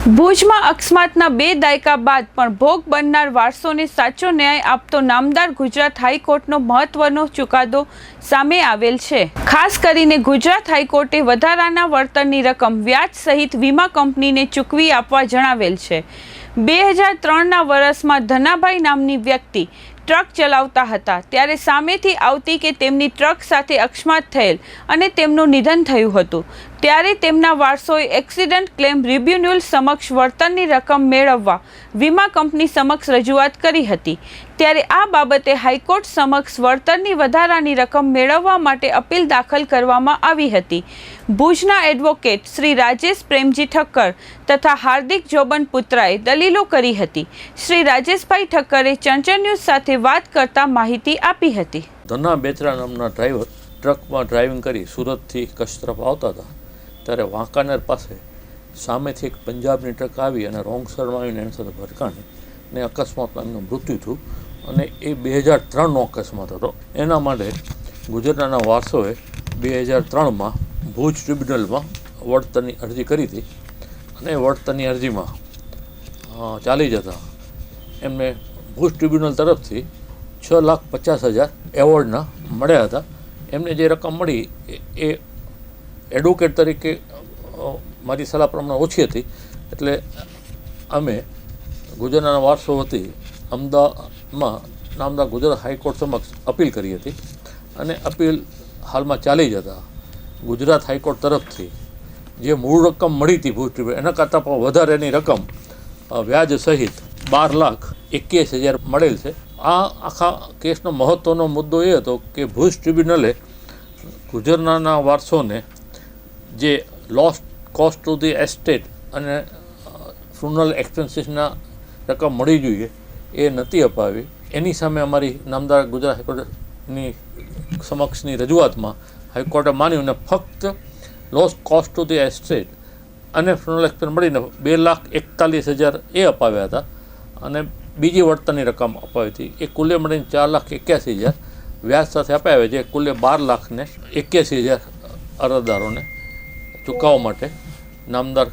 ભુજમાં અકસ્માતના બે દાયકા બાદ પણ ભોગ બનનાર વારસોને સાચો ન્યાય આપતો નામદાર ગુજરાત હાઈકોર્ટનો મહત્વનો ચુકાદો સામે આવેલ છે. ખાસ કરીને ગુજરાત હાઈકોર્ટે વધારાના વળતરની રકમ વ્યાજ સહિત વીમા કંપનીને ચૂકવી આપવા જણાવેલ છે. બે હજાર ત્રણના વર્ષમાં ધનાભાઈ નામની વ્યક્તિ ટ્રક ચલાવતા હતા. ત્યારે સામેથી આવતી કે તેમની ટ્રક સાથે અકસ્માત થયેલ અને તેમનું નિધન થયું હતું. ત્યારે તેમના વારસોએ એક્સિડન્ટ ક્લેમ રિબ્યુન્યુલ સમક્ષ વળતરની રકમ મેળવવા વીમા કંપની સમક્ષ રજૂઆત કરી હતી. ત્યારે આ બાબતે હાઈકોર્ટ સમક્ષ વળતરની વધારાની રકમ મેળવવા માટે અપીલ દાખલ કરવામાં આવી હતી. ભુજના એડવોકેટ શ્રી રાજેશ પ્રેમજી ઠક્કર તથા હાર્દિક જોબન પુત્રાએ દલીલો કરી હતી. શ્રી રાજેશભાઈ ઠક્કરે ચંચળ ન્યૂઝ સાથે વાત કરતા માહિતી આપી હતી. ધના બેતરા નામના ડ્રાઈવર ટ્રકમાં ડ્રાઇવિંગ કરી સુરતથી કચ્છ તરફ આવતા હતા. ત્યારે વાંકાનેર પાસે સામેથી એક પંજાબની ટ્રક આવી અને રોંગ આવીને એની સાથે ભટકાણી ને અકસ્માતમાં એમનું મૃત્યુ થયું અને એ બે હજાર ત્રણનો અકસ્માત હતો. એના માટે ગુજરાતના વારસોએ બે હજાર ત્રણમાં ભુજ ટ્રિબ્યુનલમાં વળતરની અરજી કરી હતી અને વળતરની અરજીમાં ચાલી જતા એમને ભુજ ટ્રિબ્યુનલ તરફથી છ લાખ પચાસ હજાર એવોર્ડના મળ્યા હતા. એમને જે રકમ મળી એ- એડવોકેટ તરીકે મારી સલાહ પ્રમાણે ઓછી હતી. એટલે અમે ગુજરાતના વારસો વતી અમદાવાદમાં નામના ગુજરાત હાઈકોર્ટ સમક્ષ અપીલ કરી હતી. અને અપીલ હાલમાં ચાલી જતા ગુજરાત હાઈકોર્ટ તરફથી જે મૂળ રકમ મળી હતી ભૂજ એના કરતાં પણ વધારેની રકમ વ્યાજ સહિત બાર લાખ એકવીસ હજાર મળેલ છે. આ આખા કેસનો મહત્ત્વનો મુદ્દો એ હતો કે ભુજ ટ્રિબ્યુનલે ગુજરાતના વારસોને જે lost cost to the estate અને ફ્યુનરલ એક્સપેન્સીસના રકમ મળી જોઈએ એ નથી અપાવી. એની સામે અમારી નામદાર ગુજરાત હાઈકોર્ટની સમક્ષની રજૂઆતમાં હાઈકોર્ટે માન્યું અને ફક્ત lost cost to the estate અને ફ્યુનરલ એક્સપેન્સ મળીને બે લાખ એકતાલીસ હજાર એ અપાવ્યા હતા. અને બીજી વળતરની રકમ અપાવી હતી. એ કુલે મળીને ચાર લાખ એક્યાસી હજાર વ્યાજ સાથે અપાવ્યા છે. કુલે બાર લાખને એક્યાસી હજાર અરજદારોને ચૂકવવા માટે નામદાર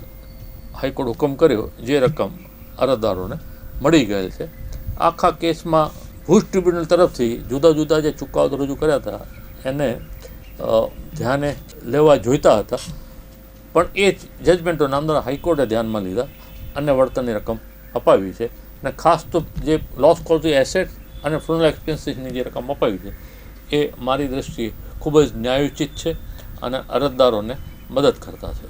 હાઈકોર્ટ હુકમ કર્યો. જે રકમ અરજદારોને મળી ગયેલ છે. આખા કેસમાં ભુજ ટ્રિબ્યુનલ તરફથી જુદા જુદા જે ચુકાદો રજૂ કર્યા હતા, એને ધ્યાને લેવા જોઈતા હતા. પણ એ જજમેન્ટો નામદાર હાઈકોર્ટે ધ્યાનમાં લીધા અને વળતરની રકમ અપાવી છે. અને ખાસ તો જે લોસ કોલથી એસેટ અને ફ્યુનરલ એક્સપેન્સીસની જે રકમ અપાવી છે, એ મારી દૃષ્ટિએ ખૂબ જ ન્યાયોચિત છે અને અરજદારોને મદદ કરતા છે.